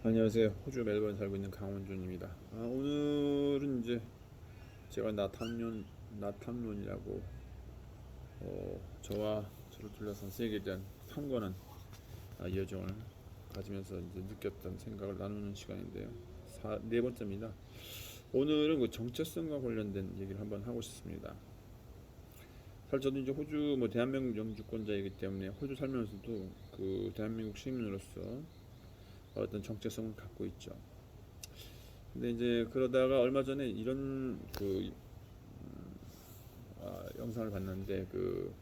안녕하세요. 호주 멜버른 살고 있는 강원준입니다. 아, 오늘은 이제 제가 나탐론 나탐론이라고 어, 저와 저를 둘러싼 세계에 대한 탐구하는 아, 여정을 가지면서 이제 느꼈던 생각을 나누는 시간인데요. 사, 네 번째입니다. 오늘은 그 정체성과 관련된 얘기를 한번 하고 싶습니다. 사실 저도 이제 호주 뭐 대한민국 영주권자이기 때문에 호주 살면서도 그 대한민국 시민으로서 어떤 정체성을 갖고 있죠. 근데 이제 그러다가 얼마 전에 이런 그 음, 아, 영상을 봤는데 그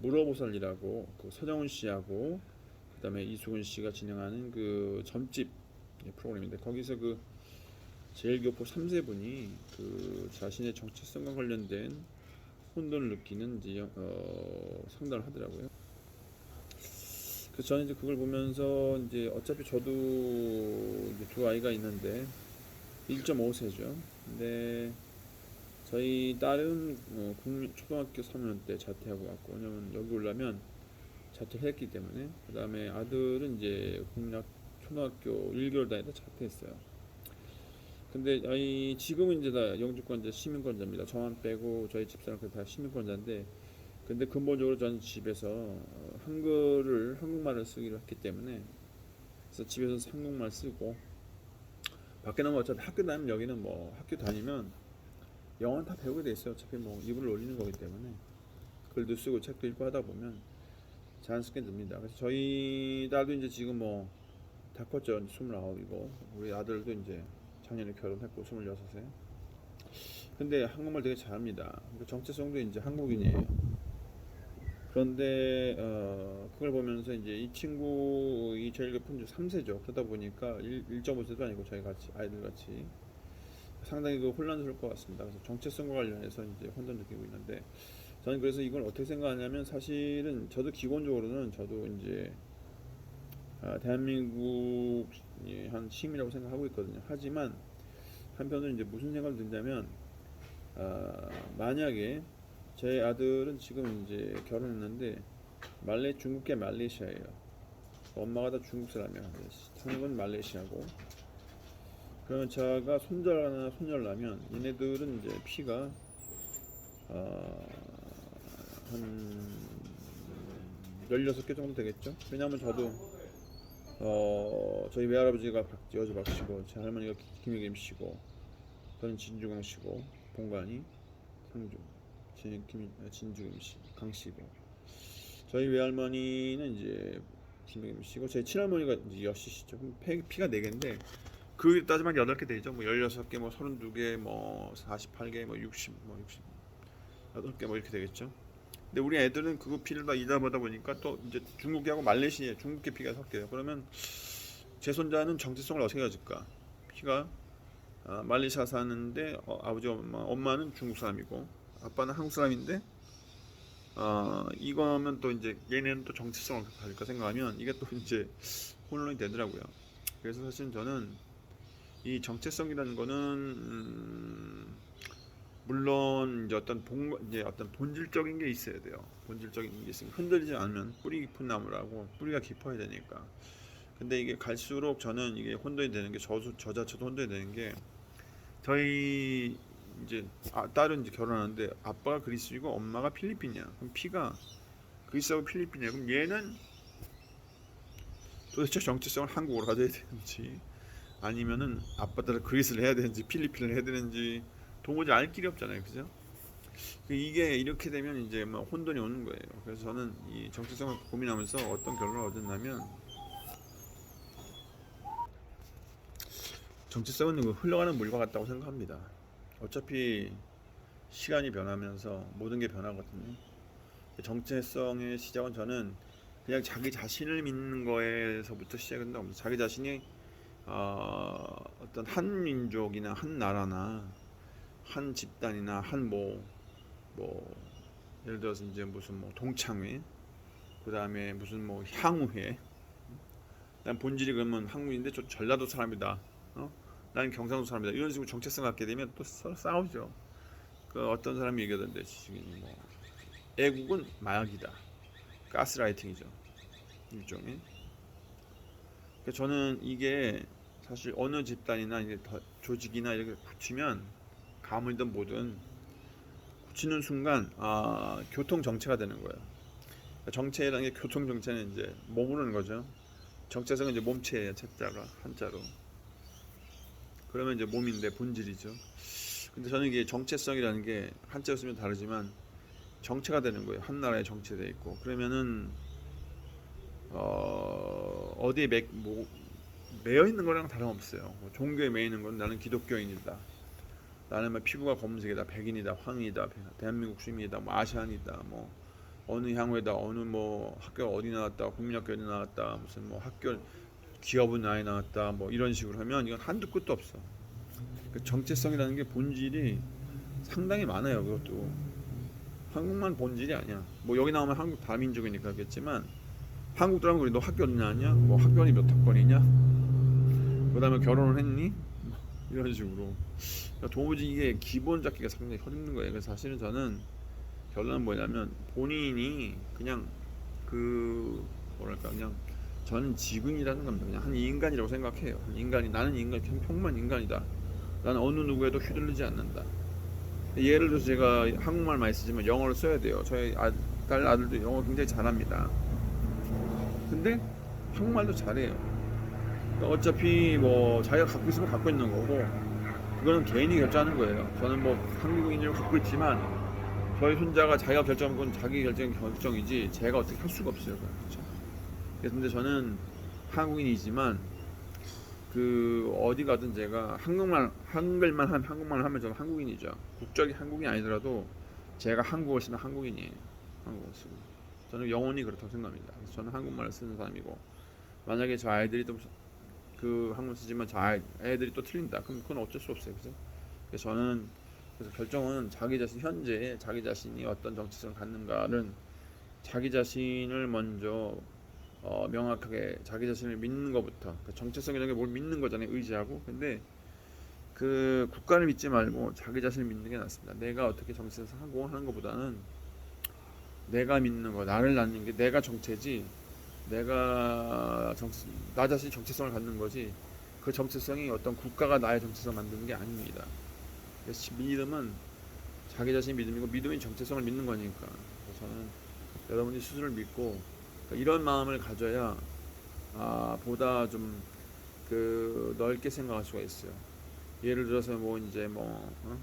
물어보살이라고 그 서정훈 씨하고 그다음에 이수근 씨가 진행하는 그 점집 프로그램인데 거기서 그 제일교포 3세 분이 그 자신의 정체성과 관련된 혼돈을 느끼는 이제 영- 어, 상담을 하더라고요. 그래서 저는 이제 그걸 보면서 이제 어차피 저도 이제 두 아이가 있는데 1.5세죠. 근데 저희 딸은 어, 국민 초등학교 3학년 때 자퇴하고 왔고 왜냐면 여기 오려면 자퇴했기 때문에 그 다음에 아들은 이제 국민학 초등학교 1개월 다니다 자퇴했어요. 근데 아이 지금은 이제 다 영주권자 시민권자입니다. 저만 빼고 저희 집사람 다 시민권자인데 근데 근본적으로 저는 집에서 어, 한글을 한국말을 쓰기로 했기 때문에 그래서 집에서 한국말 쓰고 밖에 나면 어차피 학교 다니면 여기는 뭐 학교 다니면 영어는 다 배우게 돼 있어요. 어차피 뭐 입을 올리는 거기 때문에 글도 쓰고 책도 읽고 하다 보면 자연스럽게 늡니다. 그래서 저희 딸도 이제 지금 뭐 다 컸죠. 29이고 우리 아들도 이제 작년에 결혼했고 26세. 근데 한국말 되게 잘합니다. 그 정체성도 이제 한국인이에요. 그런데 어, 그걸 보면서 이제 이 친구 이 제일 높은 3세죠. 그러다 보니까 1, 1.5세도 아니고 저희 같이 아이들 같이 상당히 그 혼란스러울 것 같습니다. 그래서 정체성과 관련해서 이제 혼돈 느끼고 있는데 저는 그래서 이걸 어떻게 생각하냐면 사실은 저도 기본적으로는 저도 이제 아, 대한민국 한 시민이라고 생각하고 있거든요. 하지만 한편으로 이제 무슨 생각이 드냐면 아, 만약에 제 아들은 지금 이제 결혼했는데 말레 중국계 말레이시아예요. 엄마가 다 중국 사람이야. 한국은 말레이시아고. 그러면 제가 손자나 손녀라면 얘네들은 이제 피가 어, 한 16개 정도 되겠죠. 왜냐하면 저도 어, 저희 외할아버지가 박지어주 박씨고 제 할머니가 김혜김 씨고 저는 진주강 씨고 본관이 상주 진, 김, 진주금 씨, 강 씨고 저희 외할머니는 이제 김혜김 씨고 제 친할머니가 이제 여씨 씨죠. 그럼 피, 피가 4개인데 그 따지면 8개 되죠. 뭐 16개, 뭐 32개, 뭐 48개, 뭐 60, 뭐 60, 8개 뭐 이렇게 되겠죠. 근데 우리 애들은 그거 피를 다 이다 보다 보니까 또 이제 중국계하고 말레이시아 중국계 피가 섞여요. 그러면 제 손자는 정체성을 어떻게 가질까? 피가 아, 말레이시아 사는데 어, 아버지 엄마 엄마는 중국 사람이고 아빠는 한국 사람인데 어, 이거면 또 이제 얘네는 또 정체성을 가질까 생각하면 이게 또 이제 혼란이 되더라고요. 그래서 사실 저는 이 정체성이라는 거는 음, 물론 이제 어떤 본 이제 어떤 본질적인 게 있어야 돼요. 본질적인 게 있으면 흔들리지 않으면 뿌리 깊은 나무라고 뿌리가 깊어야 되니까. 근데 이게 갈수록 저는 이게 혼돈이 되는 게 저, 저 자체도 혼돈이 되는 게 저희 이제 아, 딸은 이제 결혼하는데 아빠가 그리스이고 엄마가 필리핀이야. 그럼 피가 그리스하고 필리핀이야. 그럼 얘는 도대체 정체성을 한국으로 가져야 되는지 아니면은 아빠들을 그리스를 해야 되는지 필리핀을 해야 되는지 도무지 알 길이 없잖아요, 그죠? 그 이게 이렇게 되면 이제 뭐 혼돈이 오는 거예요. 그래서 저는 이 정체성을 고민하면서 어떤 결론을 얻었냐면 정체성은 그 흘러가는 물과 같다고 생각합니다. 어차피 시간이 변하면서 모든 게 변하거든요. 정체성의 시작은 저는 그냥 자기 자신을 믿는 거에서부터 시작한다. 고 자기 자신이 어, 어떤 한 민족이나 한 나라나 한 집단이나 한뭐뭐 예를 들어서 이제 무슨 뭐 동창회 그 다음에 무슨 뭐 향후회 난 본질이 그러면 한국인데 저 전라도 사람이다 어? 나는 경상도 사람이다 이런 식으로 정체성 갖게 되면 또 싸우죠 그 어떤 사람이 얘기하던데 지금 뭐 애국은 마약이다 가스라이팅이죠 일종의 그러니까 저는 이게 사실 어느 집단이나 이제 더 조직이나 이렇게 붙이면 가물든 뭐든 붙이는 순간 아 교통 정체가 되는 거예요. 그러니까 정체라는 게 교통 정체는 이제 머무르는 거죠. 정체성은 이제 몸체예요. 책자가 한자로. 그러면 이제 몸인데 본질이죠. 근데 저는 이게 정체성이라는 게 한자로 쓰면 다르지만 정체가 되는 거예요. 한 나라에 정체돼 있고 그러면은 어 어디에 매, 뭐, 매여 있는 거랑 다름없어요. 뭐 종교에 매여 있는 건 나는 기독교인이다. 나는 뭐 피부가 검은색이다, 백인이다, 황이다, 대한민국 시민이다, 뭐 아시안이다, 뭐 어느 향후에다, 어느 뭐 학교 어디 나왔다, 국민학교 어디 나왔다, 무슨 뭐 학교 기업은 나에 나왔다, 뭐 이런 식으로 하면 이건 한두 끝도 없어. 그 정체성이라는 게 본질이 상당히 많아요. 그것도 한국만 본질이 아니야. 뭐 여기 나오면 한국 다민족이니까겠지만 한국 들어가면 우리 너 학교 어디 나왔냐? 뭐 학교니 몇 학번이냐? 그 다음에 결혼을 했니? 뭐 이런 식으로 그러니까 도무지 이게 기본 잡기가 상당히 힘든 거예요. 그래서 사실은 저는 결론은 뭐냐면 본인이 그냥 그 뭐랄까 그냥 저는 지근이라는 겁니다. 그냥 한 인간이라고 생각해요. 한 인간이 나는 인간 평범한 인간이다. 나는 어느 누구에도 휘둘리지 않는다. 예를 들어서 제가 한국말 많이 쓰지만 영어를 써야 돼요. 저희 아, 딸 아들도 영어 굉장히 잘합니다. 근데 한국말도 잘해요. 그러니까 어차피 뭐 자기가 갖고 있으면 갖고 있는 거고 그거는 개인이 결정하는 거예요. 저는 뭐 한국인을 갖고 있지만 저희 손자가 자기가 결정한 건 자기 결정 결정이지 제가 어떻게 할 수가 없어요. 그렇죠? 근데 저는 한국인이지만 그 어디 가든 제가 한국말 한글만 하면 한국말을 하면 저는 한국인이죠. 국적이 한국이 아니더라도 제가 한국어 쓰면 한국인이에요. 한국어 쓰고 저는 영원히 그렇다고 생각합니다. 그래서 저는 한국말을 쓰는 사람이고 만약에 저 아이들이 또그 한국말 쓰지만 저 아이, 애들이 또 틀린다. 그럼 그건 어쩔 수 없어요. 그죠? 그래서 저는 그래서 결정은 자기 자신 현재 자기 자신이 어떤 정체성을 갖는가는 자기 자신을 먼저 어, 명확하게 자기 자신을 믿는 것부터 그 정체성이라는 게 뭘 믿는 거잖아요 의지하고. 근데 그 국가를 믿지 말고 자기 자신을 믿는 게 낫습니다. 내가 어떻게 정체성 하고 하는 것보다는 내가 믿는 거 나를 낳는 게 내가 정체지 내가 정체, 나 자신이 정체성을 갖는 거지 그 정체성이 어떤 국가가 나의 정체성을 만드는 게 아닙니다. 그래서 믿음은 자기 자신 믿음이고 믿음이 정체성을 믿는 거니까. 그래서 저는 여러분이 스스로를 믿고 이런 마음을 가져야 아, 보다 좀 그 넓게 생각할 수가 있어요. 예를 들어서 뭐 이제 뭐, 어?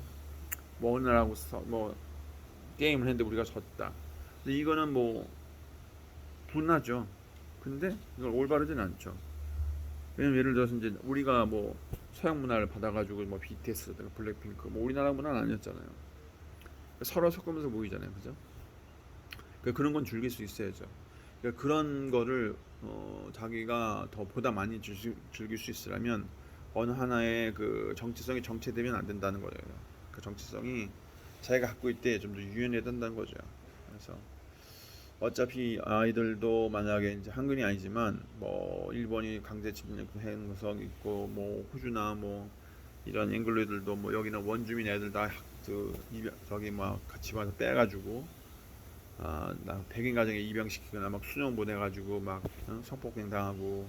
뭐 오늘하고 서- 뭐 게임을 했는데 우리가 졌다. 근데 이거는 뭐 분하죠. 근데 이걸 올바르진 않죠. 왜냐면 예를 들어서 이제 우리가 뭐 서양 문화를 받아가지고 뭐 BTS, 블랙핑크, 뭐 우리나라 문화는 아니었잖아요. 서로 섞으면서 모이잖아요, 그죠? 그러니까 그런 건 즐길 수 있어야죠. 그러니까 그런 거를 어, 자기가 더 보다 많이 즐, 즐길 수 있으려면 어느 하나의 그 정체성이 정체되면 안 된다는 거예요. 그 정체성이 자기가 갖고 때좀더 유연해야 된다는 거죠. 그래서 어차피 아이들도 만약에 이제 한글이 아니지만 뭐 일본이 강제 침략한 성 있고 뭐 호주나 뭐 이런 앵글로들도 뭐 여기는 원주민 애들 다 그 저기 뭐 같이 와서 빼가지고 아, 나 백인 가정에 입양시키거나 막 수령 보내가지고 막 어? 성폭행 당하고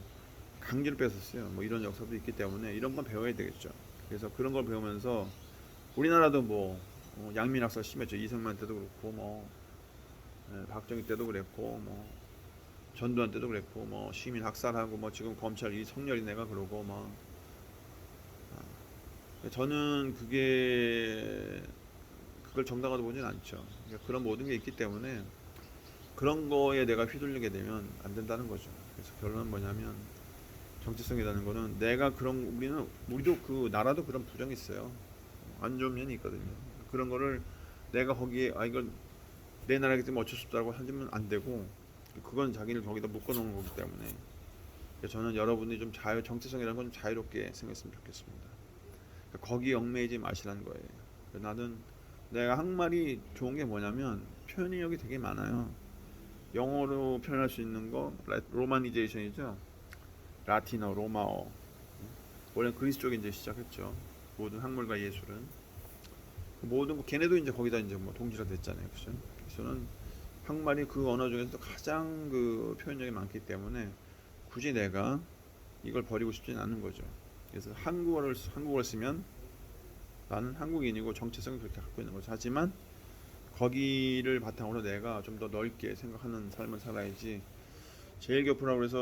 강제로 뺏었어요. 뭐 이런 역사도 있기 때문에 이런 건 배워야 되겠죠. 그래서 그런 걸 배우면서 우리나라도 뭐 어, 양민학살 심했죠. 이승만 때도 그렇고 뭐 예, 박정희 때도 그랬고 뭐 전두환 때도 그랬고 뭐 시민 학살하고 뭐 지금 검찰 이 성렬이네가 그러고 뭐 아, 저는 그게 그걸 정당화도 보진 않죠. 그러니까 그런 모든 게 있기 때문에 그런 거에 내가 휘둘리게 되면 안 된다는 거죠. 그래서 결론은 뭐냐면 정체성이라는 거는 내가 그런 우리는 우리도 그 나라도 그런 부정이 있어요. 안 좋은 면이 있거든요. 그런 거를 내가 거기에 아 이건 내 나라기 때문에 어쩔 수 없다고 하면 안 되고 그건 자기를 거기다 묶어놓은 거기 때문에 저는 여러분이 좀 자유 정체성이라는 건 좀 자유롭게 생각했으면 좋겠습니다. 거기 에 얽매이지 마시라는 거예요. 나는 내가 한국말이 좋은 게 뭐냐면 표현력이 되게 많아요. 영어로 표현할 수 있는 거 라- 로마니제이션이죠. 라틴어, 로마어. 원래 그리스 쪽에 이제 시작했죠. 모든 학문과 예술은 그 모든 거 걔네도 이제 거기다 이제 뭐 동지가 됐잖아요. 그죠? 저는 한국말이 그 언어 중에서도 가장 그 표현력이 많기 때문에 굳이 내가 이걸 버리고 싶지는 않은 거죠. 그래서 한국어를 쓰- 한국어를 쓰면 나는 한국인이고 정체성을 그렇게 갖고 있는 거죠. 하지만 거기를 바탕으로 내가 좀 더 넓게 생각하는 삶을 살아야지. 제일 교포라고 해서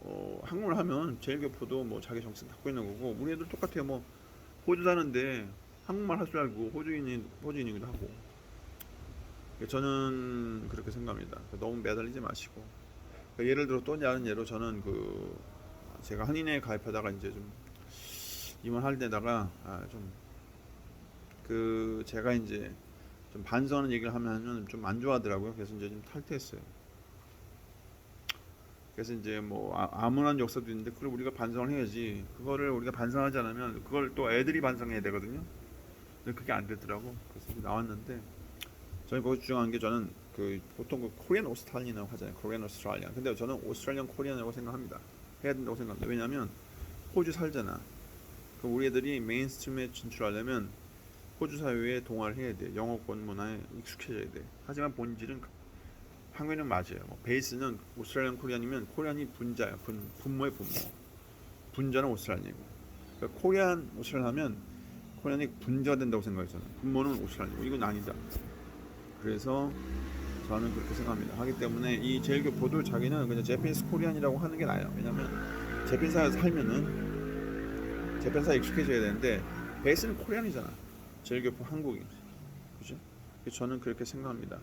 어, 한국말 하면 제일 교포도 뭐 자기 정체성 갖고 있는 거고 우리 애들 똑같아요. 뭐 호주 사는데 한국말 할 줄 알고 호주인이 호주인이기도 하고. 저는 그렇게 생각합니다. 너무 매달리지 마시고. 그러니까 예를 들어 또 다른 예로 저는 그 제가 한인회에 가입하다가 이제 좀 임원할 때다가 아 좀 그 제가 이제 좀 반성하는 얘기를 하면은 좀안 좋아하더라고요. 그래서 이제 좀 탈퇴했어요. 그래서 이제 뭐 아, 아무런 역사도 있는데 그걸 우리가 반성을 해야지. 그거를 우리가 반성하지 않으면 그걸 또 애들이 반성해야 되거든요. 근데 그게 안 되더라고. 그래서 나왔는데 저는 거기 주장한 게 저는 그 보통 그 코리안 오스트랄리아라고 하잖아요. 코리안 오스트랄리아. 근데 저는 오스트랄리안 코리안이라고 생각합니다. 해야 된다고 생각합니다. 왜냐하면 호주 살잖아. 그 우리 애들이 메인스트림에 진출하려면 호주 사회에 동화를 해야 돼. 영어권 문화에 익숙해져야 돼. 하지만 본질은 한국에는 맞아요. 뭐 베이스는 오스트랄리안 코리안이면 코리안이 분자야. 분, 분모의 분모. 분자는 오스트랄리아고. 그러니까 코리안 오스트랄리아 하면 코리안이 분자가 된다고 생각했잖아. 분모는 오스트랄리아고. 이건 아니다. 그래서 저는 그렇게 생각합니다. 하기 때문에 이 제일 교포도 자기는 그냥 제페니스 코리안이라고 하는 게 나아요. 왜냐면 제페니사에 살면은 제페니사에 익숙해져야 되는데 베이스는 코리안이잖아. 제일교포 한국인. 그죠? 저는 그렇게 생각합니다.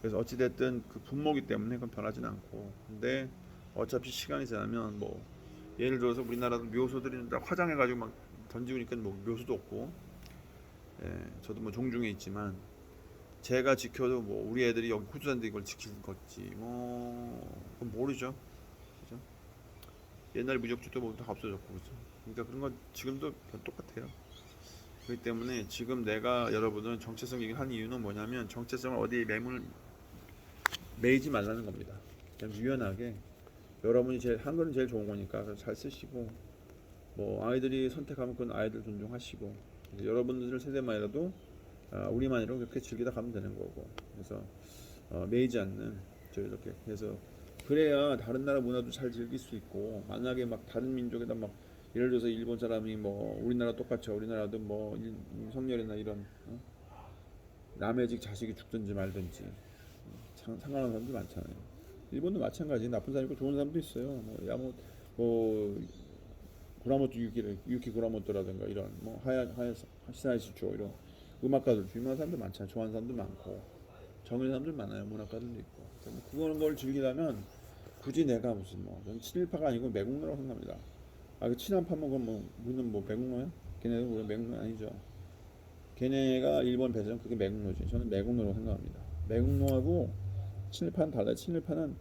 그래서 어찌됐든 그 분모기 때문에 그건 변하진 않고. 근데 어차피 시간이 지나면 뭐 예를 들어서 우리나라도 묘소들이 다 화장해가지고 막 던지고 니까 뭐 묘소도 없고. 예, 저도 뭐 종중에 있지만 제가 지켜도 뭐 우리 애들이 여기 호주 사는데 이걸 지키는 거지. 뭐 모르죠. 그죠? 옛날 무적주도 뭐다 없어졌고 그죠? 그러니까 그런 건 지금도 똑같아요 그렇기 때문에 지금 내가 여러분은 정체성 얘기를 한 이유는 뭐냐면 정체성을 어디에 매물 매이지 말라는 겁니다. 그냥 유연하게 여러분이 제일 한글은 제일 좋은 거니까 잘 쓰시고 뭐 아이들이 선택하면 그건 아이들 존중하시고 여러분들 세대만이라도 아, 우리만이라도 그렇게 즐기다 가면 되는 거고. 그래서 어, 매이지 않는 저 이렇게 그래서 그래야 다른 나라 문화도 잘 즐길 수 있고 만약에 막 다른 민족에다 막 예를 들어서 일본 사람이 뭐 우리나라 똑같죠 우리나라도 뭐 일- 성렬이나 이런 어? 남의 집 자식이 죽든지 말든지 상, 상관하는 사람들 많잖아요 일본도 마찬가지 나쁜 사람 있고 좋은 사람도 있어요 뭐 야뭐 뭐 구라모토 유키 유키 구라모토라든가 이런 뭐 하야 하야 시사이시초 이런 음악가들 유명한 사람들 많잖아요. 좋아하는 사람들 많고 정의는 사람들 많아요. 문학가들도 있고. 뭐 그거는 걸 즐기려면 굳이 내가 무슨 뭐 친일파가 아니고 매국노라고 생각합니다. 아 그 친한 파 먹으면 뭐 우리는 뭐 매국노야? 걔네는 우리 매국노 아니죠. 걔네가 일본 배전 그게 매국노지. 저는 매국노라고 생각합니다. 매국노하고 친일파는 달라요. 친일파는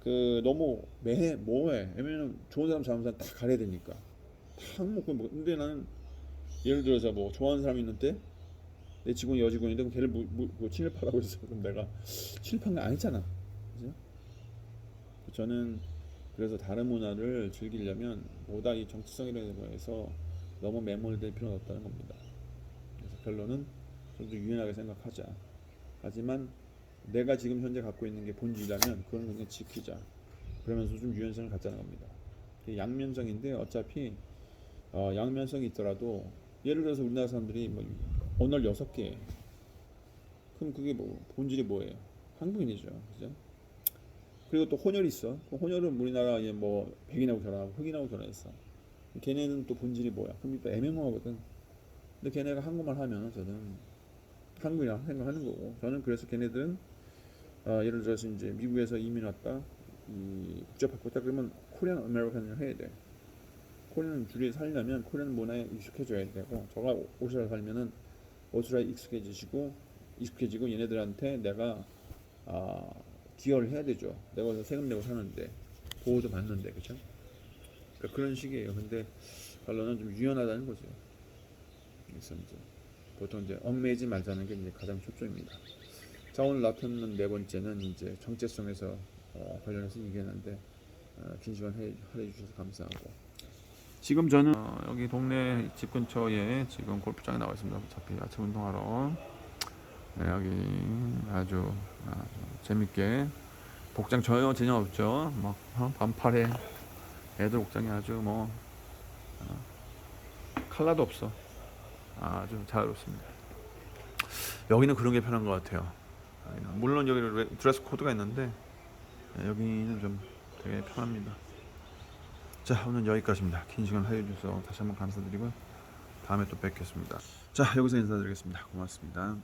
그 너무 매해 뭐해. 왜냐면 좋은 사람 잘하는 사람 다 가려야 되니까. 다 먹고 뭐 근데 나는 예를 들어서 뭐 좋아하는 사람이 있는데 내 직원이 여직원인데 그럼 걔를 뭐, 뭐, 뭐 친일파라고 해서 그럼 내가 친일파가 아니잖아. 그죠? 저는 그래서 다른 문화를 즐기려면 보다 이 정치성이라는 거에서 너무 매몰될 필요는 없다는 겁니다. 그래서 결론은 좀 더 유연하게 생각하자. 하지만 내가 지금 현재 갖고 있는 게 본질이라면 그건 그냥 지키자. 그러면서 좀 유연성을 갖자는 겁니다. 양면성인데 어차피 어, 양면성이 있더라도 예를 들어서 우리나라 사람들이 뭐 언어를 여섯 개 그럼 그게 뭐 본질이 뭐예요? 한국인이죠, 그죠? 그리고 또 혼혈이 있어. 그 혼혈은 우리나라에 뭐 백인하고 결혼하고 흑인하고 결혼했어. 걔네는 또 본질이 뭐야? 그럼 또 애매모호하거든. 근데 걔네가 한국말 하면 저는 한국이라고 생각하는 거고 저는 그래서 걔네들은 어, 예를 들어서 이제 미국에서 이민 왔다 이 국적 바꿨다 그러면 코리안 아메리칸을 해야 돼. 코리안 주위에 살려면 코리안 문화에 익숙해져야 되고 저가 오스트랄리아 살면은 오스트랄리아 익숙해지시고 익숙해지고 얘네들한테 내가 아, 기여를 해야 되죠. 내가 어디서 세금 내고 사는데 보호도 받는데 그렇죠? 그러니까 그런 식이에요. 근데 결론은 좀 유연하다는 거죠. 그래서 이제 보통 이제 얽매이지 말자는 게 이제 가장 초점입니다. 자 오늘 나편은 네 번째는 이제 정체성에서 어, 관련해서 얘기했는데 어, 긴 시간 해, 할애해 주셔서 감사하고 지금 저는 어, 여기 동네 집 근처에 지금 골프장에 나와 있습니다. 어차피 아침 운동하러 네, 여기 아주, 아주 재밌게 복장 전혀 제냐 없죠. 뭐 어? 반팔에 애들 복장이 아주 뭐 어, 칼라도 없어. 아주 자유롭습니다. 여기는 그런 게 편한 것 같아요. 여기는. 물론 여기 레- 드레스 코드가 있는데 예, 여기는 좀 되게 편합니다. 자 오늘 여기까지입니다. 긴 시간 해주셔서 다시 한번 감사드리고 다음에 또 뵙겠습니다. 자 여기서 인사드리겠습니다. 고맙습니다.